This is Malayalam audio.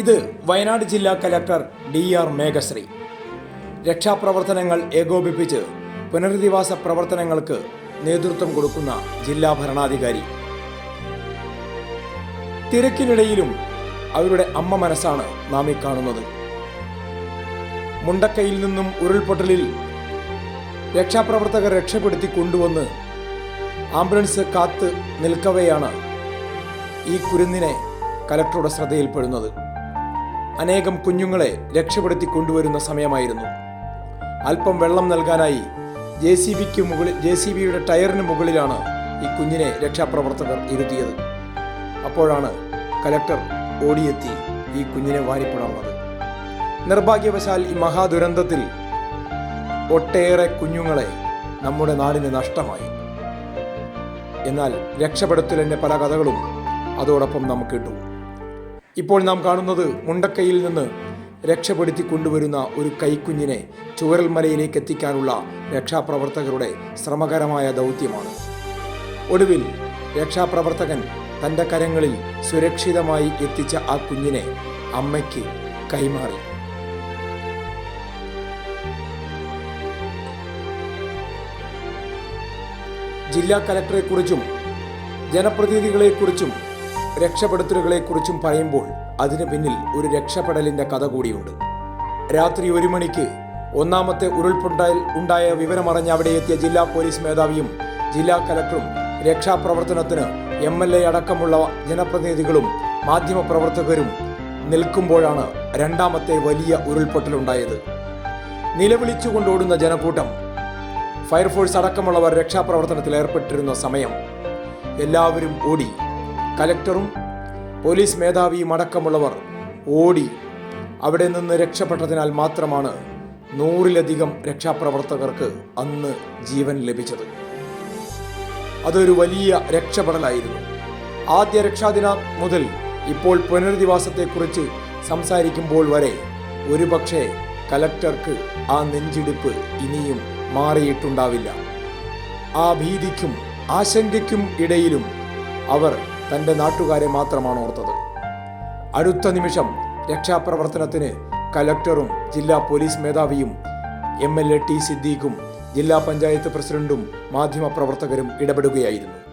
ഇത് വയനാട് ജില്ലാ കലക്ടർ ഡി ആർ മേഘശ്രീ. രക്ഷാപ്രവർത്തനങ്ങൾ ഏകോപിപ്പിച്ച് പുനരധിവാസ പ്രവർത്തനങ്ങൾക്ക് നേതൃത്വം കൊടുക്കുന്ന ജില്ലാ ഭരണാധികാരി. തിരക്കിനിടയിലും അവരുടെ അമ്മ മനസ്സാണ് നാം ഈ കാണുന്നത്. മുണ്ടക്കയിൽ നിന്നും ഉരുൾപൊട്ടലിൽ രക്ഷാപ്രവർത്തകർ രക്ഷപ്പെടുത്തി കൊണ്ടുവന്ന് ആംബുലൻസ് കാത്ത് നിൽക്കവെയാണ് ഈ കുരുന്നിനെ കലക്ടറുടെ ശ്രദ്ധയിൽപ്പെടുന്നത്. അനേകം കുഞ്ഞുങ്ങളെ രക്ഷപ്പെടുത്തി കൊണ്ടുവരുന്ന സമയമായിരുന്നു. അല്പം വെള്ളം നൽകാനായി ജെ സി ബിക്ക് മുകളിൽ ജെ സി ബിയുടെ ടയറിന് മുകളിലാണ് ഈ കുഞ്ഞിനെ രക്ഷാപ്രവർത്തകർ ഇരുത്തിയത്. അപ്പോഴാണ് കലക്ടർ ഓടിയെത്തി ഈ കുഞ്ഞിനെ വാരിപ്പിളർന്നത് നിർഭാഗ്യവശാൽ ഈ മഹാദുരന്തത്തിൽ ഒട്ടേറെ കുഞ്ഞുങ്ങളെ നമ്മുടെ നാടിന് നഷ്ടമായി. എന്നാൽ രക്ഷപ്പെടുത്തലിന്റെ പല കഥകളും അതോടൊപ്പം നമുക്ക് കിട്ടും ഇപ്പോൾ നാം കാണുന്നത് മുണ്ടക്കയിൽ നിന്ന് രക്ഷപ്പെടുത്തി കൊണ്ടുവരുന്ന ഒരു കൈക്കുഞ്ഞിനെ ചുവരൽമലയിലേക്ക് എത്തിക്കാനുള്ള രക്ഷാപ്രവർത്തകരുടെ ശ്രമകരമായ ദൗത്യമാണ്. ഒടുവിൽ രക്ഷാപ്രവർത്തകൻ തന്റെ കരങ്ങളിൽ സുരക്ഷിതമായി എത്തിച്ച ആ കുഞ്ഞിനെ അമ്മയ്ക്ക് കൈമാറി. ജില്ലാ കലക്ടറെക്കുറിച്ചും ജനപ്രതിനിധികളെക്കുറിച്ചും രക്ഷപ്പെടുത്തലുകളെക്കുറിച്ചും പറയുമ്പോൾ അതിന് പിന്നിൽ ഒരു രക്ഷപ്പെടലിന്റെ കഥ കൂടിയുണ്ട്. രാത്രി ഒരു മണിക്ക് ഒന്നാമത്തെ ഉരുൾപൊട്ടൽ ഉണ്ടായ വിവരമറിഞ്ഞ് അവിടെ എത്തിയ ജില്ലാ പോലീസ് മേധാവിയും ജില്ലാ കലക്ടറും രക്ഷാപ്രവർത്തനത്തിന് എം എൽ എ അടക്കമുള്ള ജനപ്രതിനിധികളും മാധ്യമപ്രവർത്തകരും നിൽക്കുമ്പോഴാണ് രണ്ടാമത്തെ വലിയ ഉരുൾപൊട്ടലുണ്ടായത്. നിലവിളിച്ചുകൊണ്ടോടുന്ന ജനക്കൂട്ടം ഫയർഫോഴ്സ് അടക്കമുള്ളവർ രക്ഷാപ്രവർത്തനത്തിൽ ഏർപ്പെട്ടിരുന്ന സമയം. എല്ലാവരും ഓടി കലക്ടറും പോലീസ് മേധാവിയും അടക്കമുള്ളവർ ഓടി അവിടെ നിന്ന് രക്ഷപ്പെട്ടതിനാൽ മാത്രമാണ് നൂറിലധികം രക്ഷാപ്രവർത്തകർക്ക് അന്ന് ജീവൻ ലഭിച്ചത്. അതൊരു വലിയ രക്ഷപ്പെടലായിരുന്നു. ആദ്യ രക്ഷാദിനം മുതൽ ഇപ്പോൾ പുനരധിവാസത്തെക്കുറിച്ച് സംസാരിക്കുമ്പോൾ വരെ ഒരുപക്ഷെ കലക്ടർക്ക് ആ നെഞ്ചിടിപ്പ് ഇനിയും മാറിയിട്ടുണ്ടാവില്ല. ആ ഭീതിക്കും ആശങ്കയ്ക്കും ഇടയിലും അവർ തന്റെ നാട്ടുകാരെ മാത്രമാണ് ഓർത്തത്. അടുത്ത നിമിഷം രക്ഷാപ്രവർത്തനത്തിന് കലക്ടറും ജില്ലാ പോലീസ് മേധാവിയും എം എൽ എ ടി സിദ്ദീഖും ജില്ലാ പഞ്ചായത്ത് പ്രസിഡന്റും മാധ്യമപ്രവർത്തകരും ഇടപെടുകയായിരുന്നു.